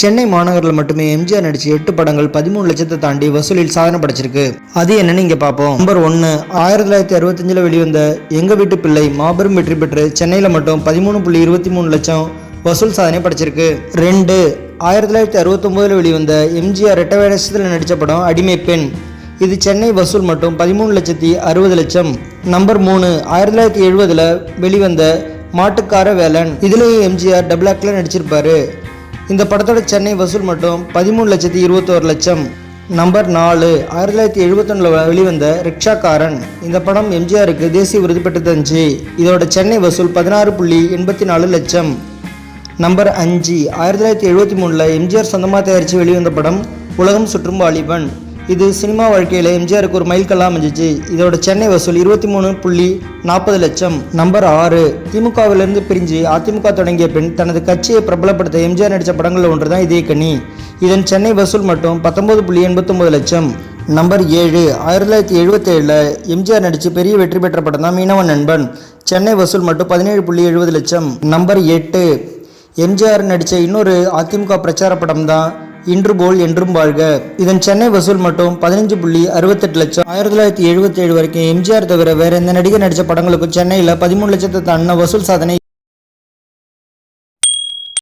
சென்னை மாநகரில் மட்டுமே எம்ஜிஆர் நடிச்ச எட்டு படங்கள் பதிமூணு லட்சத்தை தாண்டி வசூலில் சாதனை படைச்சிருக்கு. அது என்னன்னு இங்கே பார்ப்போம். நம்பர் ஒன்று ஆயிரத்தி தொள்ளாயிரத்தி அறுபத்தஞ்சில் வெளிவந்த எங்கள் வீட்டு பிள்ளை மாபெரும் வெற்றி பெற்று சென்னையில் மட்டும் பதிமூணு புள்ளி இருபத்தி மூணு லட்சம் வசூல் சாதனை படைச்சிருக்கு. ரெண்டு ஆயிரத்தி தொள்ளாயிரத்தி அறுபத்தொம்போதில் வெளிவந்த எம்ஜிஆர் ரெட்ட வேடத்தில் நடித்த படம் அடிமை பெண். இது சென்னை வசூல் மட்டும் பதிமூணு லட்சத்தி அறுபது லட்சம். நம்பர் மூணு ஆயிரத்தி தொள்ளாயிரத்தி எழுபதில் வெளிவந்த மாட்டுக்கார வேலன். இதுலேயும் எம்ஜிஆர் டபுள் ஆக்டில் நடிச்சிருப்பாரு. இந்த படத்தோட சென்னை வசூல் மட்டும் பதிமூணு லட்சத்தி இருபத்தோரு லட்சம். நம்பர் நாலு ஆயிரத்தி தொள்ளாயிரத்தி எழுபத்தொன்னில் வெளிவந்த ரிக்ஷாக்காரன். இந்த படம் எம்ஜிஆருக்கு தேசிய விருது பெற்று தந்துச்சு இதோட சென்னை வசூல் பதினாறு புள்ளி எண்பத்தி நாலு லட்சம். நம்பர் அஞ்சு ஆயிரத்தி தொள்ளாயிரத்தி எழுபத்தி மூணில் எம்ஜிஆர் சொந்தமாக தயாரித்து வெளிவந்த படம் உலகம் சுற்றும் வாலிபன். இது சினிமா வாழ்க்கையில் எம்ஜிஆருக்கு ஒரு மைல்கல்லாக அமைஞ்சிச்சு. இதோட சென்னை வசூல் இருபத்தி மூணு புள்ளி நாற்பது லட்சம். நம்பர் ஆறு திமுகவிலிருந்து பிரிஞ்சு அதிமுக தொடங்கிய பின் தனது கட்சியை பிரபலப்படுத்த எம்ஜிஆர் நடித்த படங்களில் ஒன்று தான் இதே கனி. இதன் சென்னை வசூல் மட்டும் பத்தொன்பது புள்ளி எண்பத்தொம்பது லட்சம். நம்பர் ஏழு ஆயிரத்தி தொள்ளாயிரத்தி எழுபத்தேழில் எம்ஜிஆர் நடித்து பெரிய வெற்றி பெற்ற படம் தான் மீனவன் நண்பன். சென்னை வசூல் மட்டும் பதினேழு புள்ளி எழுபது லட்சம். நம்பர் எட்டு எம்ஜிஆர் நடித்த இன்னொரு அதிமுக பிரச்சார படம் தான் இன்று போல் என்றும் வாழ்க. இதன் சென்னை வசூல் மட்டும் பதினஞ்சு புள்ளி அறுபத்தெட்டு லட்சம். ஆயிரத்தி தொள்ளாயிரத்தி எழுபத்தி ஏழு வரைக்கும் எம்ஜிஆர் தவிர வேற எந்த நடிகர் நடித்த படங்களுக்கும் சென்னையில் பதிமூணு லட்சத்தை தாண்டின வசூல் சாதனை